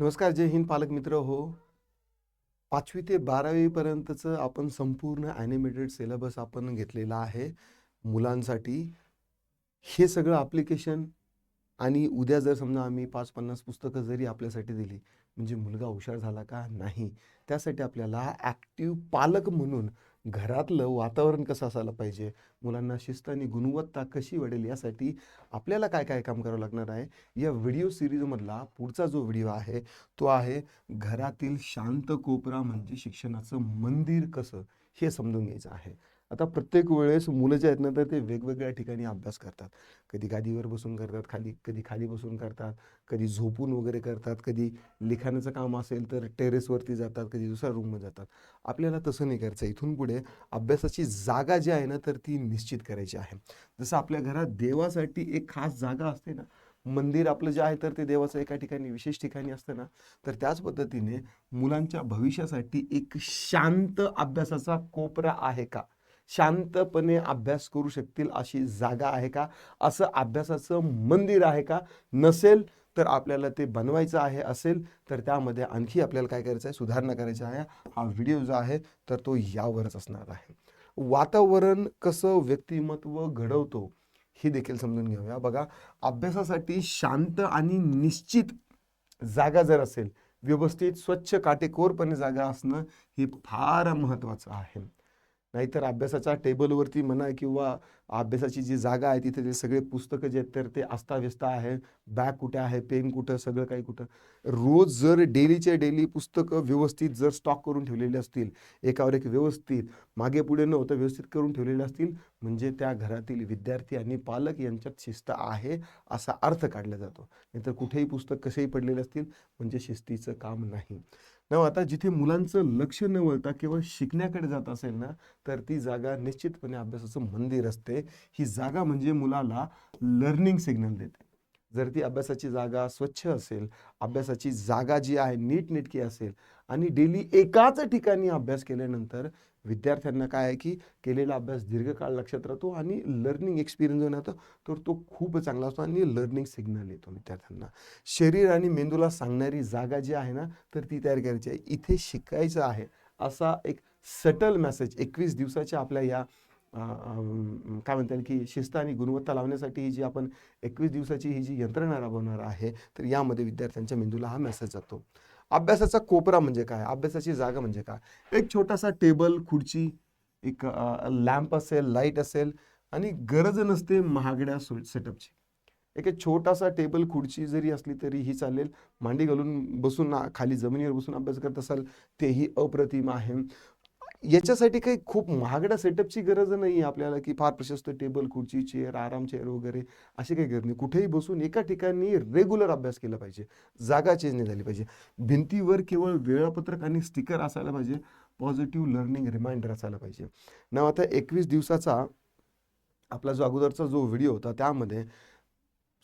नमस्कार जय हिंद पालक मित्र हो. पाचवी ते बारावीपर्यंतचं आपण संपूर्ण ॲनिमेटेड सिलेबस आपण घेतलेला आहे मुलांसाठी. हे सगळं ॲप्लिकेशन आणि उद्या जर समजा आम्ही पाच पन्नास पुस्तकं जरी आपल्यासाठी दिली म्हणजे मुलगा हुशार झाला का नाही त्यासाठी आपल्याला ॲक्टिव्ह पालक म्हणून घरातलं वातावरण कसं असायला पाहिजे? मुलांना शिस्त आणि गुणवत्ता कशी वाढेल? यासाठी आपल्याला काय काय काम करावं लागणार आहे? या व्हिडिओ सिरीजमधला पुढचा जो व्हिडिओ आहे तो आहे घरातील शांत कोपरा म्हणजे शिक्षणाचं मंदिर कसं? हे समजून घ्यायचं आहे. आता प्रत्येक वेळेस मुलं जे आहेत ना तर ते वेगवेगळ्या ठिकाणी अभ्यास करतात. कधी गादीवर बसून करतात खाली कधी खाली बसून करतात कधी झोपून वगैरे करतात कधी लिखाणाचं काम असेल तर टेरेसवरती जातात कधी दुसऱ्या रूममध्ये जातात. आपल्याला तसं नाही करायचं. इथून पुढे अभ्यासाची जागा जी आहे ना तर ती निश्चित करायची आहे. जसं आपल्या घरात देवासाठी एक खास जागा असते ना मंदिर आपलं जे आहे तर ते देवाचं एका ठिकाणी विशेष ठिकाणी असतं ना तर त्याच पद्धतीने मुलांच्या भविष्यासाठी एक शांत अभ्यासाचा कोपरा आहे का? शांतपणे अभ्यास करू शकतील अशी जागा आहे का? असं अभ्यासाचं मंदिर आहे का? नसेल तर आपल्याला ते बनवायचं आहे असेल तर त्यामध्ये आणखी आपल्याला काय करायचं आहे? सुधारणा करायची आहे. हा व्हिडिओ जो आहे तर तो यावरच असणार आहे. वातावरण कसं व्यक्तिमत्व घडवतो हे देखील समजून घेऊया. बघा अभ्यासासाठी शांत आणि निश्चित जागा जर असेल व्यवस्थित स्वच्छ काटेकोरपणे जागा असणं हे फार महत्त्वाचं आहे. नाहीतर अभ्यासाच्या टेबलवरती म्हणा किंवा अभ्यासाची जी जागा आहे तिथे ते सगळे पुस्तकं जे आहेत तर ते अस्ताव्यस्त आहे. बॅग कुठे आहे पेन कुठं सगळं काही कुठं. रोज जर डेलीचे डेली पुस्तकं व्यवस्थित जर स्टॉक करून ठेवलेले असतील एकावर एक व्यवस्थित मागे पुढे न होतं व्यवस्थित करून ठेवलेले असतील म्हणजे त्या घरातील विद्यार्थी आणि पालक यांच्यात शिस्त आहे असा अर्थ काढला जातो. नाहीतर कुठेही पुस्तक कसेही पडलेले असतील म्हणजे शिस्तीचं काम नाही. न हो, आता जिथे मुलांचं लक्ष न वळता केवळ शिकण्याकडे जात असेल ना तर ती जागा निश्चितपणे अभ्यासाचं मंदिर असते. ही जागा म्हणजे मुलाला लर्निंग सिग्नल देते. जर ती अभ्यासाची जागा स्वच्छ असेल अभ्यासाची जागा जी आहे नीटनेटकी असेल आणि डेली एकाच ठिकाणी अभ्यास केल्यानंतर विद्यार्थ्यांना काय आहे की केलेला अभ्यास दीर्घकाळ लक्षात राहतो आणि लर्निंग एक्सपिरियन्स जो येतो तर तो खूप चांगला असतो आणि लर्निंग सिग्नल येतो विद्यार्थ्यांना. शरीर आणि मेंदूला सांगणारी जागा जी आहे ना तर ती तयार करायची आहे. इथे शिकायचं आहे असा एक सटल मेसेज एकवीस दिवसाच्या आपल्या या काय म्हणता येईल की शिस्त आणि गुणवत्ता लावण्यासाठी ही जी आपण एकवीस दिवसाची ही जी यंत्रणा राबवणार आहे तर यामध्ये विद्यार्थ्यांच्या मेंदूला हा मेसेज जातो. अभ्यासाचा कोपरा म्हणजे काय? अभ्यासाची जागा म्हणजे काय? एक छोटासा टेबल खुर्ची एक लॅम्प असेल लाइट असेल आणि गरज नसते महागड्या सेटअपची. एक एक छोटासा टेबल खुर्ची जरी असली तरी ही चालेल. मांडी घालून बसून खाली जमिनीवर बसून अभ्यास करत असाल तेही अप्रतिम आहे. याच्यासाठी काही खूप महागड्या सेटअपची गरज नाही आपल्याला की फार प्रशस्त टेबल खुर्ची चेअर आराम चेअर वगैरे अशी काही गरज नाही. कुठेही बसून एका ठिकाणी रेग्युलर अभ्यास केला पाहिजे. जागा चेंज नाही झाली पाहिजे. भिंतीवर केवळ वेळापत्रक आणि स्टिकर असायला पाहिजे. पॉझिटिव्ह लर्निंग रिमाइंडर असायला पाहिजे. ना आता एकवीस दिवसाचा आपला जो अगोदरचा जो व्हिडिओ होता त्यामध्ये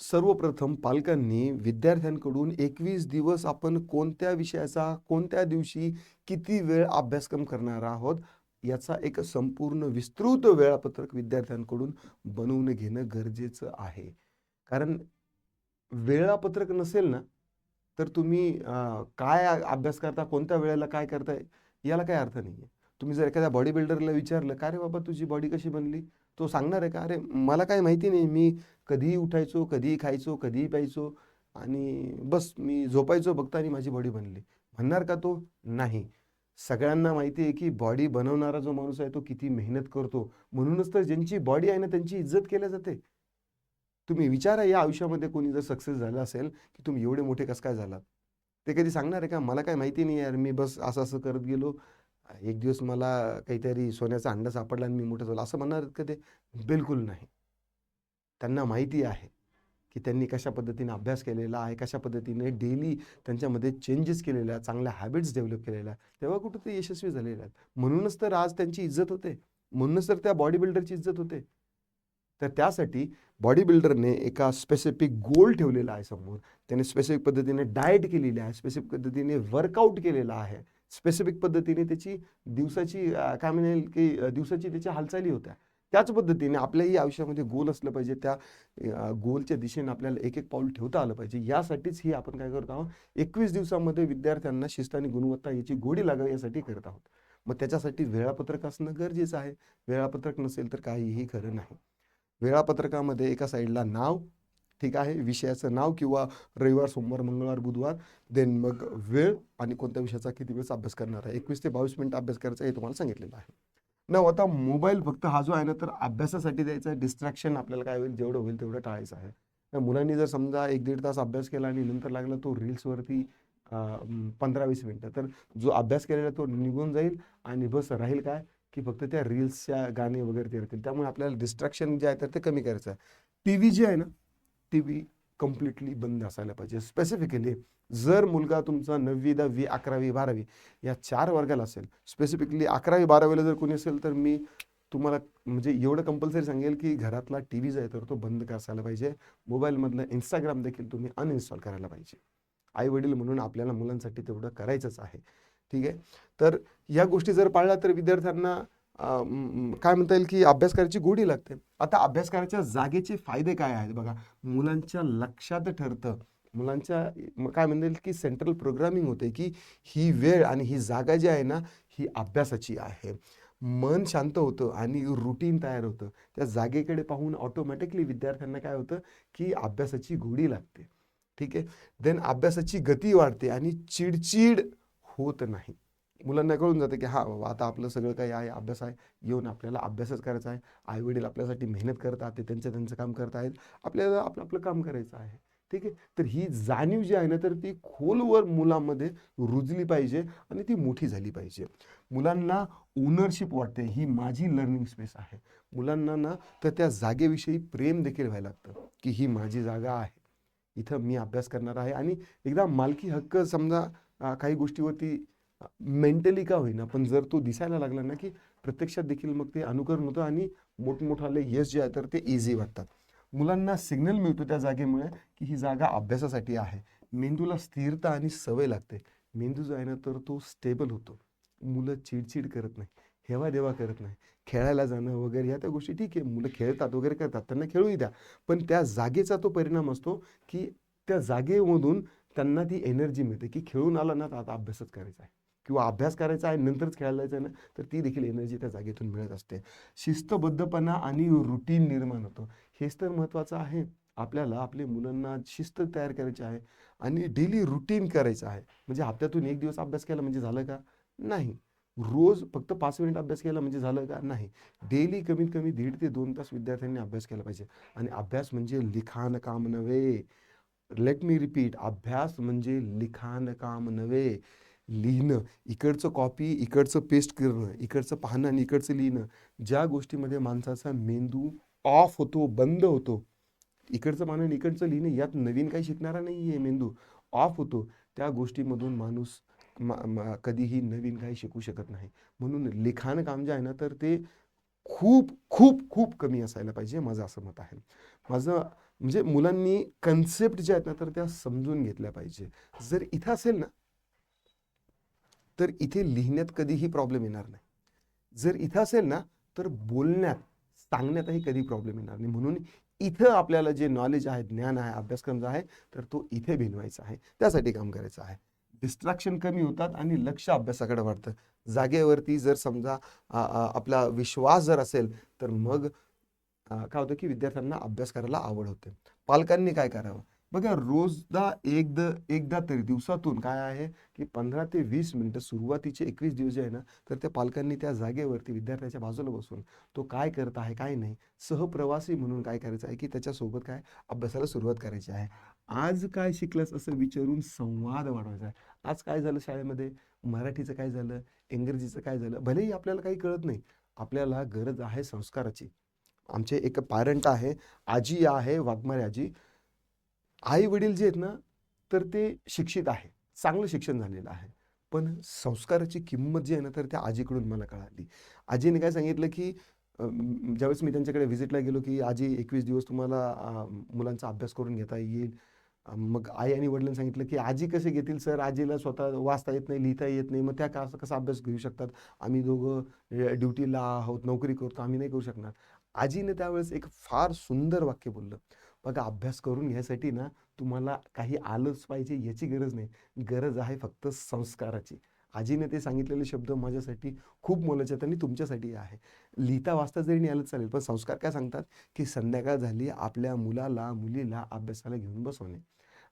सर्वप्रथम पालकांनी विद्यार्थ्यांकडून एकवीस दिवस आपण कोणत्या विषयाचा कोणत्या दिवशी किती वेळ अभ्यासक्रम करणार आहोत याचा एक संपूर्ण विस्तृत वेळापत्रक विद्यार्थ्यांकडून बनवून घेणं गरजेचं आहे. कारण वेळापत्रक नसेल ना तर तुम्ही काय अभ्यास करता कोणत्या वेळेला काय करताय याला काय अर्थ नाही आहे तुम्ही जर एखाद्या बॉडी बिल्डरला विचारलं का रे बाबा तुझी बॉडी कशी बनली? तो सांगणार आहे का अरे मला काय माहिती नाही मी कधीही उठायचो कधीही खायचो कधीही प्यायचो आणि बस मी झोपायचो फक्त आणि माझी बॉडी बनली. म्हणणार का तो? नाही. सगळ्यांना माहिती आहे की बॉडी बनवणारा जो माणूस आहे तो किती मेहनत करतो. म्हणूनच तर ज्यांची बॉडी आहे ना त्यांची इज्जत केल्या जाते. तुम्ही विचारा या आयुष्यामध्ये कोणी जर सक्सेस झालं असेल की तुम्ही एवढे मोठे कसं काय झालात? ते कधी सांगणार आहे का मला काय माहिती नाही यार मी बस असं असं करत गेलो एक दिवस मला काहीतरी सोन्याचा अंडा सापडला आणि मी मोठं झालो. असं म्हणणार का ते? बिलकुल नाही. त्यांना माहिती आहे की त्यांनी कशा पद्धतीने अभ्यास केलेला आहे कशा पद्धतीने डेली त्यांच्यामध्ये चेंजेस केलेल्या आहेत चांगल्या हॅबिट्स डेव्हलप केलेल्या तेव्हा कुठं ते यशस्वी झालेले आहेत. म्हणूनच तर आज त्यांची इज्जत होते. म्हणूनच तर त्या बॉडी बिल्डरची इज्जत होते. तर त्यासाठी बॉडी बिल्डरने एका स्पेसिफिक गोल ठेवलेला आहे समोर. त्याने स्पेसिफिक पद्धतीने डाएट केलेली आहे स्पेसिफिक पद्धतीने वर्कआउट केलेला आहे. स्पेसिफिक पद्धतीने त्याची दिवसाची काय म्हणेल की दिवसाची त्याच्या हालचाली होत्या. त्याच पद्धतीने आपल्याही आयुष्यामध्ये गोल असलं पाहिजे. त्या गोलच्या दिशेने आपल्याला एक एक पाऊल ठेवता आलं पाहिजे. यासाठीच ही आपण काय करत आहोत एकवीस दिवसामध्ये विद्यार्थ्यांना शिस्त आणि गुणवत्ता याची गोडी लागावी यासाठी करत आहोत. मग त्याच्यासाठी वेळापत्रक असणं गरजेचं आहे. वेळापत्रक नसेल तर काहीही खरं नाही. वेळापत्रकामध्ये एका साईडला नाव ठीक आहे? विषयाचं नाव किंवा रविवार सोमवार मंगळवार बुधवार देन मग वेळ आणि कोणत्या विषयाचा किती वेळेस अभ्यास करणार आहे? एकवीस ते बावीस मिनिट अभ्यास करायचा हे तुम्हाला सांगितलेलं आहे. न आता मोबाईल फक्त हा जो आहे ना तर अभ्यासासाठी द्यायचा डिस्ट्रॅक्शन आपल्याला काय होईल? जेवढं होईल तेवढं टाळायचं आहे. तर मुलांनी जर समजा एक दीड तास अभ्यास केला आणि नंतर लागला तो रील्सवरती पंधरा वीस मिनटं तर जो अभ्यास केलेला तो निघून जाईल आणि बस राहील काय? की फक्त त्या रील्सच्या गाणे वगैरे ते राहतील त्यामुळे आपल्याला डिस्ट्रॅक्शन जे आहे तर ते कमी करायचं आहे. टी व्ही जे आहे ना टी व्ही कम्प्लिटली बंद असायला पाहिजे. स्पेसिफिकली जर मुलगा तुमचा नववी दहावी अकरावी बारावी या चार वर्गाला असेल स्पेसिफिकली अकरावी बारावीला जर कोणी असेल तर मी तुम्हाला म्हणजे एवढं कंपल्सरी सांगेल की घरातला टी व्ही जो आहे तर तो बंद करायला पाहिजे. मोबाईलमधलं इंस्टाग्राम देखील तुम्ही अनइन्स्टॉल करायला पाहिजे. आई वडील म्हणून आपल्याला मुलांसाठी तेवढं करायचंच आहे. ठीक आहे? तर या गोष्टी जर पाळल्या तर विद्यार्थ्यांना काय म्हणता येईल की अभ्यास करायची गोडी लागते. आता अभ्यास करायच्या जागेचे फायदे काय आहेत बघा. मुलांच्या लक्षात ठरतं. मुलांच्या काय म्हणता येईल की सेंट्रल प्रोग्रामिंग होते की ही वेळ आणि ही जागा जी आहे ना ही अभ्यासाची आहे. मन शांत होतं आणि रुटीन तयार होतं. त्या जागेकडे पाहून ऑटोमॅटिकली विद्यार्थ्यांना काय होतं की अभ्यासाची गोडी लागते. ठीक आहे? देन अभ्यासाची गती वाढते आणि चिडचिड होत नाही. मुलांना कळून जाते की हा बाबा आता आपलं सगळं काही आहे अभ्यास आहे. येऊन आपल्याला अभ्यासच करायचा आहे. आई वडील आपल्यासाठी मेहनत करतात ते त्यांचं त्यांचं काम करत आहेत. आपल्याला आपलं आपलं काम करायचं आहे. ठीक आहे? तर ही जाणीव जी आहे ना तर ती खोलवर मुलामध्ये रुजली पाहिजे आणि ती मोठी झाली पाहिजे. मुलांना ओनरशिप वाटते. ही माझी लर्निंग स्पेस आहे. मुलांना ना तर त्या जागेविषयी प्रेम देखील व्हायला लागतं की ही माझी जागा आहे. इथं मी अभ्यास करणार आहे. आणि एकदा मालकी हक्क समजा काही गोष्टीवरती मेंटली का होईना पण जर तो दिसायला लागला ना की प्रत्यक्षात देखील मग ते अनुकरण होतं आणि मोठमोठाले यश जे आहे तर ते इझी वाटतात. मुलांना सिग्नल मिळतो त्या जागेमुळे की ही जागा अभ्यासासाठी आहे. मेंदूला स्थिरता आणि सवय लागते. मेंदू जो आहे ना तर तो स्टेबल होतो. मुलं चिडचिड करत नाही हेवा देवा करत नाही. खेळायला जाणं वगैरे ह्या त्या गोष्टी ठीक आहे. मुलं खेळतात वगैरे करतात त्यांना खेळूही द्या. पण त्या जागेचा तो परिणाम असतो की त्या जागेमधून त्यांना ती एनर्जी मिळते की खेळून आला ना तर आता अभ्यासच करायचा आहे. किंवा अभ्यास करायचा आहे नंतरच खेळायला जायचं आहे ना तर ती देखील एनर्जी त्या जागेतून मिळत असते. शिस्तबद्धपणा आणि रुटीन निर्माण होतो. हेच तर महत्त्वाचं आहे. आपल्याला आपल्या मुलांना शिस्त तयार करायची आहे आणि डेली रुटीन करायचं आहे. म्हणजे हप्त्यातून एक दिवस अभ्यास केला म्हणजे झालं का? नाही. रोज फक्त पाच मिनिट अभ्यास केला म्हणजे झालं का? नाही. डेली कमीत कमी दीड ते दोन तास विद्यार्थ्यांनी अभ्यास केला पाहिजे. आणि अभ्यास म्हणजे लिखाण काम नव्हे. लेट मी रिपीट अभ्यास म्हणजे लिखाण काम नव्हे. लिहिणं इकडचं कॉपी इकडचं पेस्ट करणं इकडचं पाहणं आणि इकडचं लिहिणं ज्या गोष्टीमध्ये माणसाचा मेंदू ऑफ होतो बंद होतो इकडचं पाहणं आणि इकडचं लिहिणं यात नवीन काही शिकणारा नाही आहे मेंदू. ऑफ होतो त्या गोष्टीमधून माणूस मा- मा- कधीही नवीन काही शिकू शकत नाही. म्हणून लिखाण काम जे आहे ना तर ते खूप खूप खूप कमी असायला पाहिजे माझं असं मत आहे. माझं म्हणजे मुलांनी कन्सेप्ट ज्या आहेत ना तर त्या समजून घेतल्या पाहिजे. जर इथं असेल ना तर इथे लिहिण्यात कधीही प्रॉब्लेम येणार नाही. जर इथं असेल ना तर बोलण्यात सांगण्यातही कधी प्रॉब्लेम येणार नाही. म्हणून इथं आपल्याला जे नॉलेज आहे ज्ञान आहे अभ्यासक्रम जो आहे तर तो इथे भिनवायचा आहे. त्यासाठी काम करायचं आहे. डिस्ट्रॅक्शन कमी होतात आणि लक्ष अभ्यासाकडे वाढतं. जागेवरती जर समजा आपला विश्वास जर असेल तर मग काय होतं की विद्यार्थ्यांना अभ्यास करायला आवड होते. पालकांनी काय करावं? बघा रोजदा एकदा एकदा तरी दिवसातून काय आहे की पंधरा ते वीस मिनटं सुरुवातीचे एकवीस दिवस जे आहे ना तर त्या पालकांनी त्या जागेवरती विद्यार्थ्याच्या बाजूला बसून तो काय करत आहे काय नाही सहप्रवासी म्हणून काय करायचं आहे की त्याच्यासोबत काय अभ्यासाला सुरुवात करायची आहे. आज काय शिकलास असं विचारून संवाद वाढवायचा आहे. आज काय झालं शाळेमध्ये? मराठीचं काय झालं? इंग्रजीचं काय झालं? भलेही आपल्याला काही कळत नाही. आपल्याला गरज आहे संस्काराची. आमचे एक पॅरेंट आहे आजी आहे वाघमारे आजी. आई वडील जे आहेत ना तर ते शिक्षित आहे चांगलं शिक्षण झालेलं आहे. पण संस्काराची किंमत जी आहे ना तर त्या आजीकडून मला कळाली. आजीने काय सांगितलं की ज्यावेळेस मी त्यांच्याकडे व्हिजिटला गेलो की आजी एकवीस दिवस तुम्हाला मुलांचा अभ्यास करून घेता येईल. मग आई आणि वडिलांनी सांगितलं की आजी कसे घेतील सर? आजीला स्वतः वाचता येत नाही लिहिता येत नाही. मग त्या का कसा अभ्यास घेऊ शकतात? आम्ही दोघं ड्युटीला आहोत नोकरी करतो आम्ही नाही करू शकणार. आजीने त्यावेळेस एक फार सुंदर वाक्य बोललं. बघा अभ्यास करून घ्यायसाठी ना तुम्हाला काही आलंच पाहिजे याची गरज नाही. गरज आहे फक्त संस्काराची. आजीने ते सांगितलेले शब्द माझ्यासाठी खूप मोलाचे आहेत आणि तुमच्यासाठी आहे. लिहिता वाचता जरी नाही आलं चालेल पण संस्कार काय सांगतात? की संध्याकाळ झाली आपल्या मुलाला मुलीला अभ्यासाला घेऊन बसवणे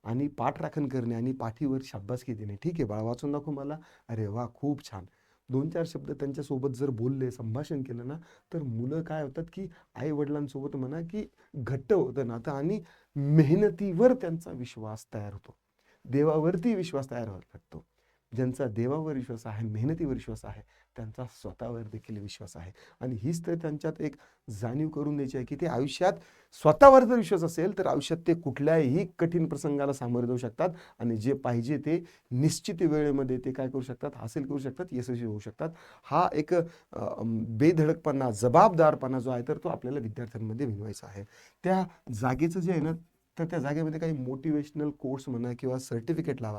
आणि पाठराखण करणे आणि पाठीवर शाबासकी देणे. ठीक आहे बाळा वाचून दाखव मला. अरे वा खूप छान. दोन चार शब्द त्यांच्यासोबत जर बोलले संभाषण केलं ना तर मुलं काय होतात की आई वडिलांसोबत म्हणा की घट्ट होतं नातं आणि मेहनतीवर त्यांचा विश्वास तयार होतो. देवावरती विश्वास तयार व्हायला लागतो. ज्यांचा देवावर विश्वास आहे मेहनतीवर विश्वास आहे त्यांचा स्वतःवर देखील विश्वास आहे. आणि हीच तर त्यांच्यात एक जाणीव करून द्यायची आहे की ते आयुष्यात स्वतःवर जर विश्वास असेल तर आयुष्यात ते कुठल्याही कठीण प्रसंगाला सामोरे जाऊ शकतात आणि जे पाहिजे ते निश्चित वेळेमध्ये ते काय करू शकतात हासिल करू शकतात यशस्वी होऊ शकतात. हा एक बेधडकपणा जबाबदारपणा जो आहे तर तो आपल्याला विद्यार्थ्यांमध्ये मिळवायचा आहे. त्या जागेचं जे आहे ना तर त्या जागेमध्ये काही मोटिवेशनल कोर्स म्हणा किंवा सर्टिफिकेट लावा.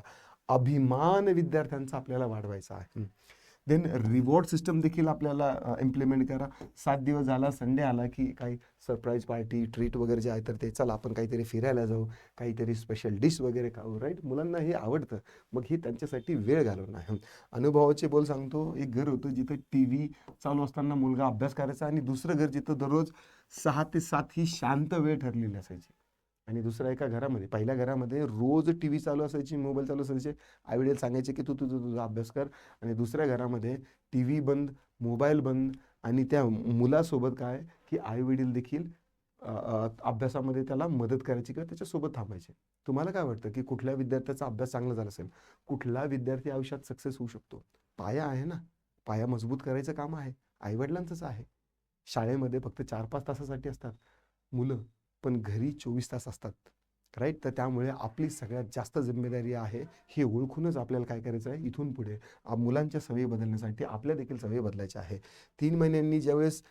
अभिमान विद्यार्थ्यांचा आपल्याला वाढवायचा आहे. देन रिवॉर्ड सिस्टम देखील आपल्याला इम्प्लिमेंट करा. सात दिवस झाला संडे आला की काही सरप्राईज पार्टी ट्रीट वगैरे जे आहे तर ते चला आपण काहीतरी फिरायला जाऊ काहीतरी स्पेशल डिश वगैरे खाऊ राईट मुलांना हे आवडतं. मग ही त्यांच्यासाठी वेळ घालवणं आहे. अनुभवाचे बोल सांगतो. एक घर होतं जिथं टी व्ही चालू असताना मुलगा अभ्यास करायचा आणि दुसरं घर जिथं दररोज सहा ते सात ही शांत वेळ ठरलेली असायची. आणि दुसऱ्या एका घरामध्ये पहिल्या घरामध्ये रोज टी व्ही चालू असायची मोबाईल चालू असायचे. आईवडील सांगायचे की तू तुझा तुझा अभ्यास कर. आणि दुसऱ्या घरामध्ये टी व्ही बंद मोबाईल बंद आणि त्या मुलासोबत काय की आईवडील देखील अभ्यासामध्ये त्याला मदत करायची किंवा त्याच्यासोबत थांबायचे. तुम्हाला काय वाटतं की कुठल्या विद्यार्थ्याचा अभ्यास चांगला झाला असेल? कुठला विद्यार्थी आयुष्यात सक्सेस होऊ शकतो? पाया आहे ना. पाया मजबूत करायचं काम आहे. आईवडिलांचंच आहे. शाळेमध्ये फक्त चार पाच तासासाठी असतात मुलं. पण घरी चोवीस तास असतात. राईट तर त्यामुळे आपली सगळ्यात जास्त जिम्मेदारी आहे हे ओळखूनच आपल्याला काय करायचं आहे? इथून पुढे. मुलांच्या सवयी बदलण्यासाठी आपल्या देखील सवयी बदलायच्या आहे. तीन महिन्यांनी ज्यावेळेस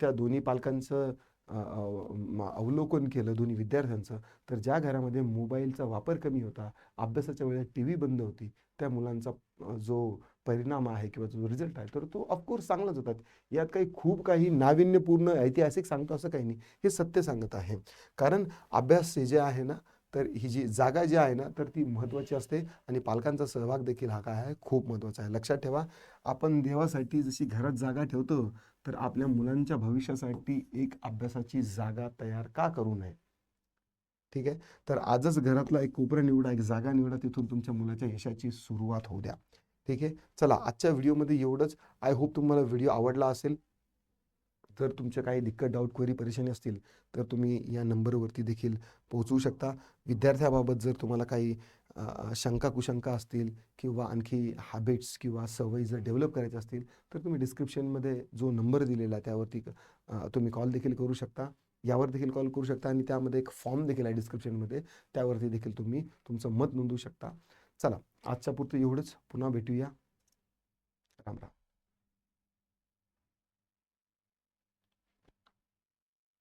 त्या दोन्ही पालकांचं अवलोकन केलं दोन्ही विद्यार्थ्यांचं तर ज्या घरामध्ये मोबाईलचा वापर कमी होता अभ्यासाच्या वेळेला टी व्ही बंद होती त्या मुलांचा जो परिणाम आहे किंवा जो रिझल्ट आहे तर तो ऑफकोर्स चांगलाच होतात यात काही खूप काही नाविन्यपूर्ण ऐतिहासिक सांगतो असं काही नाही. हे सत्य सांगत आहे. कारण अभ्यास हे जे आहे ना तर ही जी जागा जी आहे ना तर ती महत्त्वाची असते आणि पालकांचा सहभाग देखील हा काय आहे खूप महत्त्वाचा आहे. लक्षात ठेवा आपण देवासाठी जशी घरात जागा ठेवतो तर आपल्या मुलांच्या भविष्यासाठी एक अभ्यासाची जागा तयार का करू नये? ठीक आहे? तर आजच घरातला एक कोपरा निवडा एक जागा निवडा तिथून तुमच्या मुलाच्या यशाची सुरुवात होऊ द्या. ठीक आहे? चला आजच्या व्हिडिओमध्ये एवढंच. आय होप तुम्हाला व्हिडिओ आवडला असेल. जर तुमच्या काही दिक्कत डाऊट क्वेरी परेशानी असतील तर तुम्ही या नंबरवरती देखील पोहोचवू शकता. विद्यार्थ्याबाबत जर तुम्हाला काही शंका कुशंका असतील किंवा आणखी हॅबिट्स किंवा सवयी जर डेव्हलप करायच्या असतील तर तुम्ही डिस्क्रिप्शनमध्ये जो नंबर दिलेला आहे त्यावरती तुम्ही कॉल देखील करू शकता. यावर देखील कॉल करू शकता आणि त्यामध्ये एक फॉर्म देखील आहे डिस्क्रिप्शनमध्ये त्यावरती देखील तुम्ही तुमचं मत नोंदवू शकता. चला आजच्या पुरतं एवढंच. पुन्हा भेटूया. राम राम.